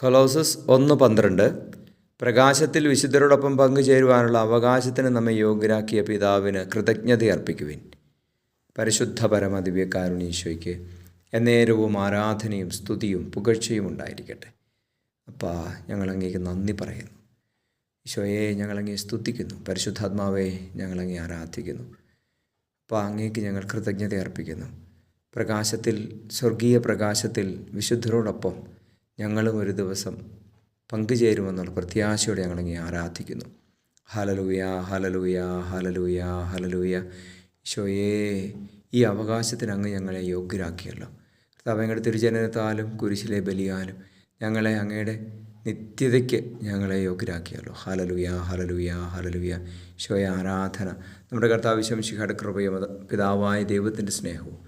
Colossus ഒന്ന് പന്ത്രണ്ട്. പ്രകാശത്തിൽ വിശുദ്ധരോടൊപ്പം പങ്കുചേരുവാനുള്ള അവകാശത്തിന് നമ്മെ യോഗ്യരാക്കിയ പിതാവിന് കൃതജ്ഞത അർപ്പിക്കുവിൻ. പരിശുദ്ധ പരമദിവ്യകാരുണീശോയ്ക്ക് എന്നേരവും ആരാധനയും സ്തുതിയും പുകഴ്ചയും ഉണ്ടായിരിക്കട്ടെ. അപ്പാ ഞങ്ങളങ്ങേക്ക് നന്ദി പറയുന്നു. ഈശോയെ ഞങ്ങളങ്ങേ സ്തുതിക്കുന്നു. പരിശുദ്ധാത്മാവെ ഞങ്ങളങ്ങേ ആരാധിക്കുന്നു. അപ്പോൾ അങ്ങേക്ക് ഞങ്ങൾ കൃതജ്ഞത അർപ്പിക്കുന്നു. പ്രകാശത്തിൽ സ്വർഗീയ പ്രകാശത്തിൽ വിശുദ്ധരോടൊപ്പം ഞങ്ങളും ഒരു ദിവസം പങ്കുചേരുമെന്നുള്ള പ്രത്യാശയോടെ ഞങ്ങളങ്ങേ ആരാധിക്കുന്നു. ഹലലൂയ ഹലലൂയ ഹലലൂയ ഹലലൂയ ഈശോയേ ഈ അവകാശത്തിന് അങ്ങ് ഞങ്ങളെ യോഗ്യരാക്കിയല്ലോ. കർത്താവ് അങ്ങയുടെ തിരുജനനത്താലും കുരിശിലെ ബലിയാലും ഞങ്ങളെ അങ്ങയുടെ നിത്യതയ്ക്ക് ഞങ്ങളെ യോഗ്യരാക്കിയല്ലോ. ഹലലുയ ഹലലുയ ഹലലുയ ശോയ ആരാധന. നമ്മുടെ കർത്താവ് ശംശിഖയുടെ കൃപയും പിതാവായ ദൈവത്തിന്റെ സ്നേഹവും